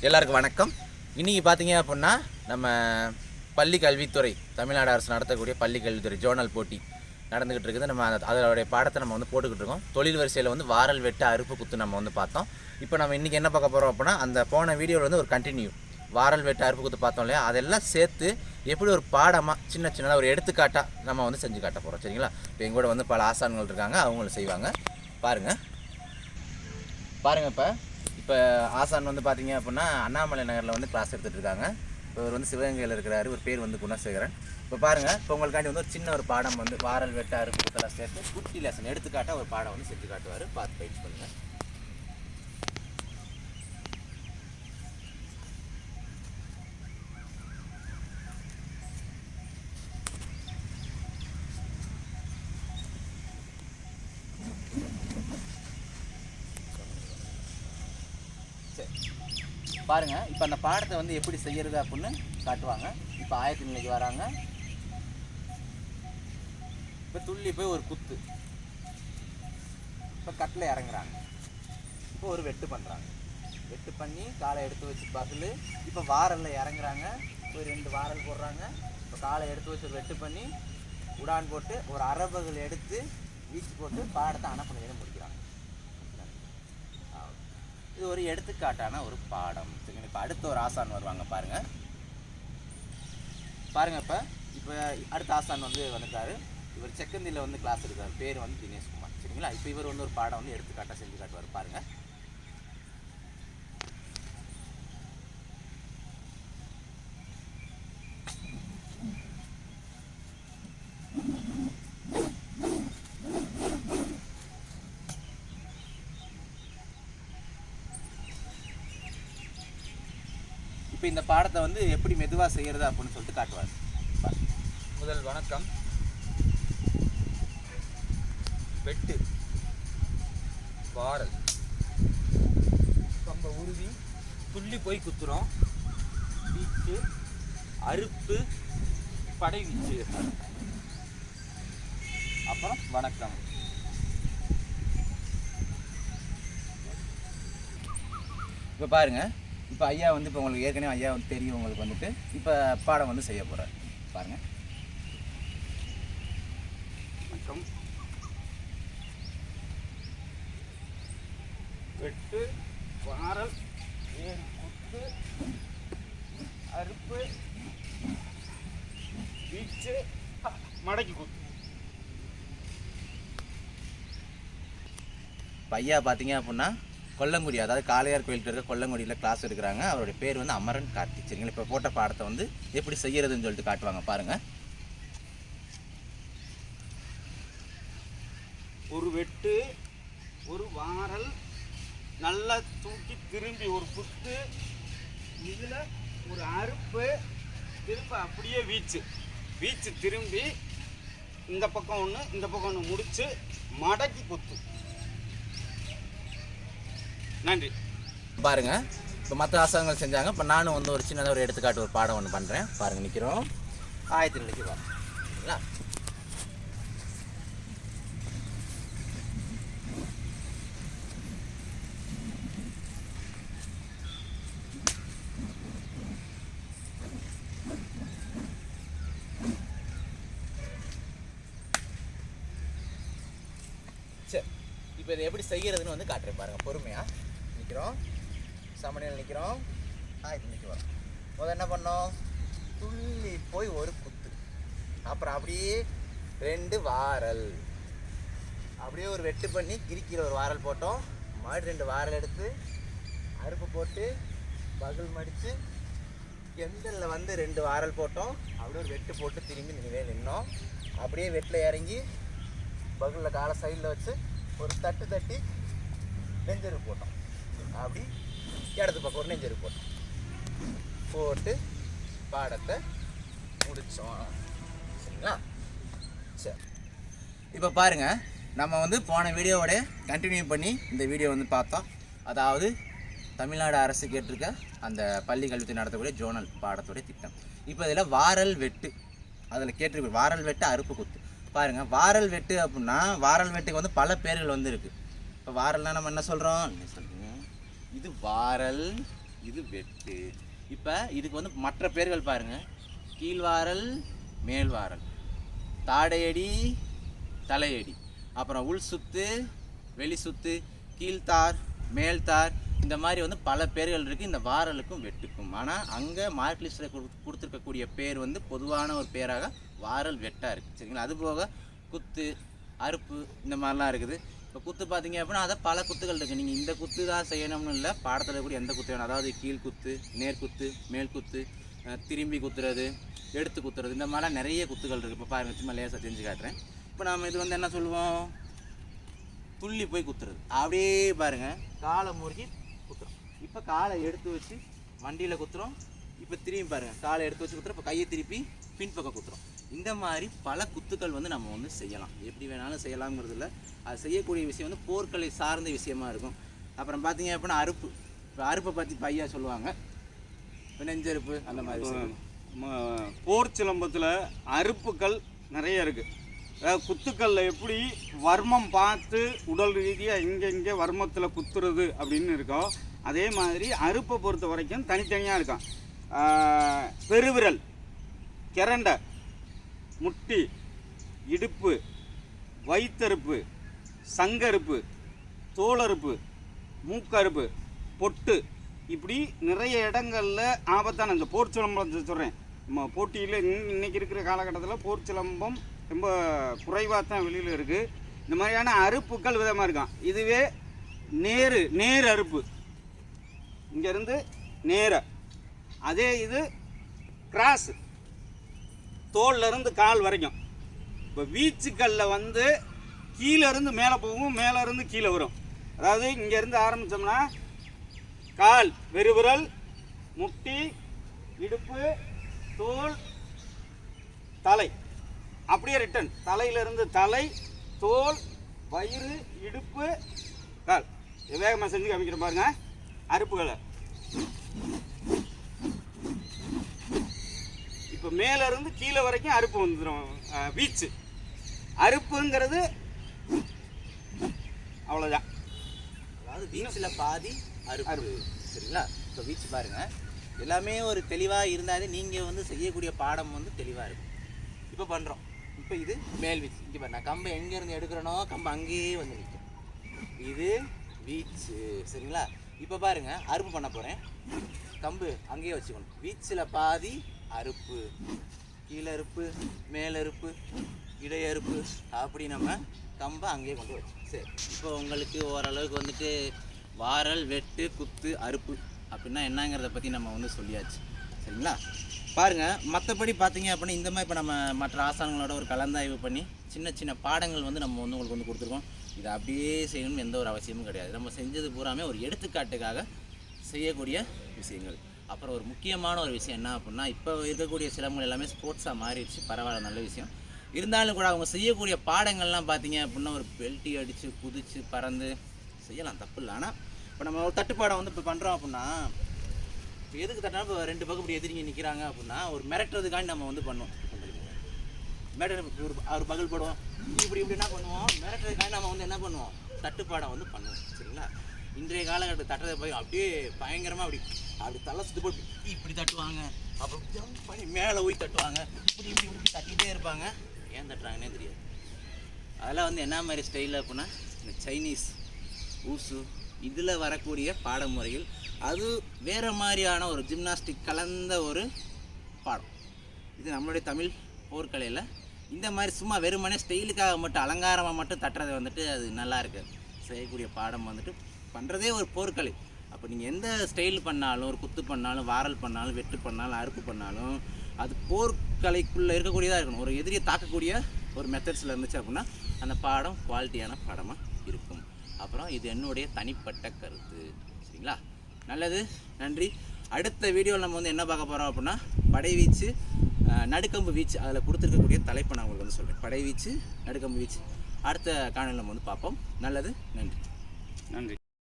எல்லாருக்கும் வணக்கம். இன்றைக்கி பார்த்தீங்க அப்படின்னா நம்ம பள்ளி கல்வித்துறை தமிழ்நாடு அரசு நடத்தக்கூடிய பள்ளி கல்வித்துறை ஜோனல் போட்டி நடந்துக்கிட்டு இருக்குது. நம்ம அந்த- அதோடைய பாடத்தை நம்ம வந்து போட்டுக்கிட்டு இருக்கோம். தொழில் வரிசையில் வந்து வாரல் வெட்டு அறுப்பு குத்து நம்ம வந்து பார்த்தோம். இப்போ நம்ம இன்றைக்கி என்ன பார்க்க போகிறோம் அப்படின்னா அந்த போன வீடியோவில் வந்து ஒரு கண்டினியூ வாரல் வெட்டு அறுப்பு குத்து பார்த்தோம் இல்லையா? அதெல்லாம் சேர்த்து எப்படி ஒரு பாடமாக சின்ன சின்னதாக ஒரு எடுத்துக்காட்டாக நம்ம வந்து செஞ்சு காட்ட போகிறோம் சரிங்களா? இப்போ எங்கூட வந்து பல ஆசான்கள் இருக்காங்க. அவங்களும் செய்வாங்க. பாருங்கள் பாருங்கள் இப்போ. இப்போ ஆசான் வந்து பார்த்தீங்க அப்படின்னா அண்ணாமலை நகரில் வந்து கிளாஸ் எடுத்துட்டு இருக்காங்க இவர் வந்து சிவகங்கையில் இருக்கிறாரு. ஒரு பேர் வந்து குணசேகரன். இப்போ பாருங்கள் இப்போ உங்களுக்காண்டி வந்து ஒரு சின்ன ஒரு பாடம் வந்து வாரல் வெட்டாறு அறுப்புக்கெல்லாம் சேர்த்து குட்டி லெசன் எடுத்துக்காட்டாக ஒரு பாடம் வந்து செஞ்சு காட்டுவார் பார்த்து பயிற்சி பண்ணுங்கள் பாருங்கள் இப்போ அந்த பாடத்தை வந்து எப்படி செய்யறது அப்படின்னு காட்டுவாங்க. இப்போ ஆயத்த நிலைக்கு வராங்க. இப்போ துள்ளி போய் ஒரு குத்து. இப்போ கட்டில் இறங்குறாங்க. இப்போ ஒரு வெட்டு பண்ணுறாங்க வெட்டு பண்ணி காலை எடுத்து வச்சு பகல். இப்போ வாரலில் இறங்குறாங்க. ஒரு ரெண்டு வாரல் போடுறாங்க. இப்போ காலை எடுத்து வச்சு வெட்டு பண்ணி உடான் போட்டு ஒரு அரபுகள் எடுத்து வீச்சு போட்டு பாடத்தை அனுப்பினதை முடிக்கிறாங்க இது ஒரு எடுத்துக்காட்டான ஒரு பாடம். சரிங்களா இப்போ அடுத்த ஒரு ஆசான் வருவாங்க பாருங்கள் பாருங்கள் இப்போ. இப்போ அடுத்த ஆசான் வந்து வந்துட்டாரு இவர் செக்கந்தியில் வந்து கிளாஸ் எடுக்கிறார். பேர் வந்து தினேஷ்குமார். சரிங்களா? இப்போ இவர் வந்து ஒரு பாடம் வந்து எடுத்துக்காட்டாக செஞ்சு காட்டுவார் பாருங்கள் இப்போ இந்த பாடத்தை வந்து எப்படி மெதுவாக செய்கிறது அப்படின்னு சொல்லிட்டு காட்டுவார். முதல் வணக்கம். வெட்டு. வாரல் கம்ப உருவி துள்ளி போய் குத்துறோம். வீச்சு. அறுப்பு. படை வீச்சு. அப்புறம் வணக்கம். இப்போ பாருங்கள் இப்போ ஐயா வந்து இப்போ உங்களுக்கு ஏற்கனவே ஐயா வந்து தெரியும் உங்களுக்கு வந்துட்டு. இப்போ பாடம் வந்து செய்ய போகிறார் பாருங்க. வணக்கம். வெட்டு வாரல் ஏறு குத்து அறுப்பு வீச்சு மடக்கி குத்து. ஐயா பார்த்தீங்க அப்படின்னா கொல்லங்குடி அதாவது காளையார் கோயில்கிட்ட இருக்க கொல்லங்குடியில் கிளாஸ் எடுக்கிறாங்க. அவருடைய பேர் வந்து அமரன் கார்த்தி சரிங்களா? இப்போ போட்ட பாடத்தை வந்து எப்படி செய்யறதுன்னு சொல்லிட்டு காட்டுவாங்க பாருங்க. ஒரு வெட்டு ஒரு வாரல் நல்லா தூக்கி திரும்பி ஒரு குத்து இதில் ஒரு அறுப்பு திரும்ப அப்படியே வீச்சு. வீச்சு திரும்பி இந்த பக்கம் ஒன்று இந்த பக்கம் ஒன்று முடித்து மடக்கி குத்து. நன்றி. பாருங்க இப்போ மற்ற அரசாங்கங்கள் செஞ்சாங்க. இப்போ நானும் வந்து ஒரு சின்னதாக ஒரு எடுத்துக்காட்டு ஒரு பாடம் ஒன்று பண்ணுறேன் பாருங்க நிற்கிறோம் ஆயிரத்தி நிலைக்கு வரோம் சரிங்களா? சரி இப்போ இதை எப்படி செய்கிறதுன்னு வந்து காட்டுறேன் பாருங்க பொறுமையாக நிற்கிறோம். சமநிலை நிற்கிறோம். ஆயிரத்தி நிற்க வரோம். என்ன பண்ணோம்? துள்ளி போய் ஒரு குத்து. அப்புறம் அப்படியே ரெண்டு வாரல். அப்படியே ஒரு வெட்டு பண்ணி கிரிக்கிற ஒரு வாரல் போட்டோம். மறுபடி ரெண்டு வாரல் எடுத்து அறுப்பு போட்டு பகல் மடித்து கெந்தலில் வந்து ரெண்டு வாரல் போட்டோம். அப்படியே ஒரு வெட்டு போட்டு திரும்பி நினைவே நின்னோம். அப்படியே வெட்டில் இறங்கி பகலில் காலை சைடில் வச்சு ஒரு தட்டு தட்டி நெஞ்சருக்கு போட்டோம். அப்படி இடது பக்கம் ஒரு நெஞ்சரு போட்டோம் போட்டு பாடத்தை முடித்தோம் சரிங்களா? சரி. இப்போ பாருங்கள் நம்ம வந்து போன வீடியோவோட கண்டினியூ பண்ணி இந்த வீடியோ வந்து பார்த்தோம். அதாவது தமிழ்நாடு அரசு கேட்டிருக்க அந்த பள்ளி கல்வித்துறை நடத்தக்கூடிய ஜோனல் பாடத்துடைய திட்டம். இப்போ இதில் வாரல் வெட்டு அதில் கேட்டிருக்க வாரல் வெட்டு அறுப்பு குத்து. பாருங்கள் வாரல் வெட்டு அப்படின்னா வாரல் வெட்டுக்கு வந்து பல பேர்கள் வந்து இருக்குது இப்போ வாரல்னா நம்ம என்ன சொல்கிறோம் சொல்லுங்கள் இது வாரல் இது வெட்டு. இப்போ இதுக்கு வந்து மற்ற பேர்கள் பாருங்கள் கீழ்வாரல் மேல்வாரல். தாடையடி தலையடி. அப்புறம் உள் சுத்து வெளி சுத்து கீழ்த்தார் மேல்தார் இந்த மாதிரி வந்து பல பேர்கள் இருக்குது இந்த வாரலுக்கும் வெட்டுக்கும். ஆனால் அங்கே மார்க் லிஸ்ட்டில் கொடுத்துருக்கக்கூடிய பேர் வந்து பொதுவான ஒரு பேராக வாரல் வெட்டாக இருக்குது சரிங்களா? அதுபோக குத்து அறுப்பு இந்த மாதிரிலாம் இருக்குது. இப்போ குத்து பார்த்தீங்க அப்படின்னா அதை பல குத்துகள் இருக்குது நீங்கள் இந்த குத்து தான் செய்யணும்னு இல்லை பாடத்தில் இருக்கக்கூடிய எந்த குத்து வேணும்? அதாவது கீழ் குத்து நேர்குத்து மேல் குத்து திரும்பி குத்துறது எடுத்து குத்துறது இந்த மாதிரிலாம் நிறைய குத்துகள் இருக்குது இப்போ பாருங்கள் சும்மா லேசாக செஞ்சு காட்டுறேன். இப்போ நாம் இது வந்து என்ன சொல்லுவோம்? துள்ளி போய் குத்துறது. அப்படியே பாருங்கள் காலை முறுக்கி குத்துறோம். இப்போ காலை எடுத்து வச்சு வண்டியில் குத்துறோம். இப்போ திரும்பி பாருங்க. காலை எடுத்து வச்சு குத்துறோம் இப்போ கையை திருப்பி பின்பக்கம் குத்துறோம். இந்த மாதிரி பல குத்துக்கள் வந்து நம்ம வந்து செய்யலாம். எப்படி வேணாலும் செய்யலாம்ங்கிறது இல்லை. அது செய்யக்கூடிய விஷயம் வந்து போர்க்கலை சார்ந்த விஷயமா இருக்கும். அப்புறம் பார்த்தீங்க அப்படின்னா அறுப்பு. இப்போ அறுப்பை பற்றி பையா சொல்லுவாங்க. இப்போ நெஞ்சறுப்பு அந்த மாதிரி போர் சிலம்பத்தில் அறுப்புகள் நிறைய இருக்குது அதாவது குத்துக்களில் எப்படி வர்மம் பார்த்து உடல் ரீதியாக இங்கே இங்கே வர்மத்தில் குத்துறது அப்படின்னு இருக்கோ அதே மாதிரி அறுப்பை பொறுத்த வரைக்கும் தனித்தனியாக இருக்கும் பெருவிரல் கிரண்டை முட்டி இடுப்பு வயிற்றறுப்பு சங்கருப்பு தோலறுப்பு மூக்கறுப்பு பொட்டு. இப்படி நிறைய இடங்களில் ஆபத்தான இந்த போர் சொல்கிறேன் நம்ம போட்டியில் இன்றைக்கி இருக்கிற காலகட்டத்தில் போர் சிலம்பம் ரொம்ப குறைவாக தான் வெளியில் இருக்குது இந்த மாதிரியான அறுப்புகள் விதமாக இருக்கும் இதுவே நேரு நேர் அறுப்பு இங்கேருந்து நேர. அதே இது கிராஸ். தோல்ல இருந்து கால் வரைக்கும். இப்போ வீச்சுக்களில் வந்து கீழேருந்து மேலே போகும் மேலேருந்து கீழே வரும். அதாவது இங்கேருந்து ஆரம்பித்தோம்னா கால் வெறுவிரல் முட்டி இடுப்பு தோல் தலை. அப்படியே ரிட்டன் தலையிலிருந்து தலை தோல் வயிறு இடுப்பு கால். வேகமாக செஞ்சு காமிக்கிற பாருங்க. அறுப்புகளை. இப்போ மேல இருந்து கீழே வரைக்கும் அறுப்பு வந்துடும் வீச்சு. அறுப்புங்கிறது அவ்வளோதான் அதாவது வீச்சில் பாதி அறுப்பு. சரிங்களா? இப்போ வீச்சு பாருங்க. எல்லாமே ஒரு தெளிவாக இருந்தாலே நீங்கள் வந்து செய்யக்கூடிய பாடம் வந்து தெளிவாக இருக்கும். இப்போ பண்ணுறோம் இப்போ இது மேல் வீச்சு. இங்கே பாரு நான் கம்பை எங்கேருந்து எடுக்கிறேனோ கம்பை அங்கேயே வந்து நிற்கும் இது வீச்சு. சரிங்களா? இப்போ பாருங்க. அறுப்பு பண்ண போகிறேன் கம்பு அங்கேயே வச்சுக்கணும். வீச்சில் பாதி அறுப்பு கீழறுப்பு மேலறுப்பு இடையறுப்பு அப்படி நம்ம கம்பை அங்கேயே கொண்டு வச்சோம் சரி இப்போ உங்களுக்கு ஓரளவுக்கு வந்துட்டு வாரல் வெட்டு குத்து அறுப்பு அப்படின்னா என்னங்கிறத பற்றி நம்ம வந்து சொல்லியாச்சு. சரிங்களா? பாருங்க மற்றபடி பார்த்தீங்க அப்படின்னா இந்த மாதிரி இப்போ நம்ம மற்ற ஆசானங்களோட ஒரு கலந்தாய்வு பண்ணி சின்ன சின்ன பாடங்கள் வந்து நம்ம வந்து உங்களுக்கு வந்து கொடுத்துருக்கோம். இதை அப்படியே செய்யணும்னு எந்த ஒரு அவசியமும் கிடையாது. நம்ம செஞ்சது பூராமே ஒரு எடுத்துக்காட்டுக்காக செய்யக்கூடிய விஷயங்கள். அப்புறம் ஒரு முக்கியமான ஒரு விஷயம் என்ன அப்படின்னா இப்போ இருக்கக்கூடிய சிலம்பங்கள் எல்லாமே ஸ்போர்ட்ஸாக மாறிடுச்சு. பரவாயில்ல நல்ல விஷயம். இருந்தாலும் கூட அவங்க செய்யக்கூடிய பாடங்கள்லாம் பார்த்தீங்க அப்படின்னா ஒரு பெல்ட்டி அடித்து குதித்து பறந்து செய்யலாம். தப்பு இல்லை. ஆனால் இப்போ நம்ம ஒரு தட்டுப்பாடம் வந்து இப்போ பண்ணுறோம் அப்படின்னா இப்போ எதுக்கு தட்டினா இப்போ ரெண்டு பக்கம் இப்படி எதிரிங்க நிற்கிறாங்க அப்படின்னா ஒரு மிரட்டுறதுக்காண்டி நம்ம வந்து பண்ணுவோம். மிரட்டு ஒரு ஒரு பகல் போடுவோம். இப்படி இப்படி என்ன பண்ணுவோம். மிரட்டுறதுக்காண்டி நம்ம வந்து என்ன பண்ணுவோம்? தட்டுப்பாடம் வந்து பண்ணுவோம். சரிங்களா? இன்றைய காலகட்ட தட்டுறதை போய் அப்படியே பயங்கரமாக அப்படி அப்படி தலை சுத்து போட்டு இப்படி தட்டுவாங்க. அப்புறம் பண்ணி மேலே போய் தட்டுவாங்க. இப்படி இப்படி இப்படி தட்டிகிட்டே இருப்பாங்க. ஏன் தட்டுறாங்கன்னே தெரியாது. அதெல்லாம் வந்து என்ன மாதிரி ஸ்டைலில் அப்படின்னா இந்த சைனீஸ் ஊசு இதில் வரக்கூடிய பாடமுறைகள் அது வேறு மாதிரியான ஒரு ஜிம்னாஸ்டிக் கலந்த ஒரு பாடம். இது நம்மளுடைய தமிழ் போர்க்கலையில் இந்த மாதிரி சும்மா வெறுமனே ஸ்டைலுக்காக மட்டும் அலங்காரமாக மட்டும் தட்டுறது வந்துட்டு அது நல்லா இருக்கு. செய்யக்கூடிய பாடம் வந்துட்டு பண்ணுறதே ஒரு போர்க்கலை அப்போ நீங்கள் எந்த ஸ்டைல் பண்ணாலும் ஒரு குத்து பண்ணாலும் வாரல் பண்ணாலும் வெட்டு பண்ணாலும் அறுப்பு பண்ணாலும் அது போர்க்கலைக்குள்ளே இருக்கக்கூடியதாக இருக்கணும். ஒரு எதிரியை தாக்கக்கூடிய ஒரு மெத்தட்ஸில் இருந்துச்சு அப்படின்னா அந்த பாடம் குவாலிட்டியான பாடமாக இருக்கும். அப்புறம் இது என்னுடைய தனிப்பட்ட கருத்து. சரிங்களா? நல்லது. நன்றி. அடுத்த வீடியோவில் நம்ம வந்து என்ன பார்க்க போகிறோம் அப்படின்னா படைவீச்சு நடுக்கம்பு வீச்சு. அதில் கொடுத்துருக்கக்கூடிய தலைப்பை நான் உங்களுக்கு வந்து சொல்கிறேன் படைவீச்சு நடுக்கம்பு வீச்சு. அடுத்த காணொலியில் நம்ம வந்து பார்ப்போம். நல்லது. நன்றி. நன்றி.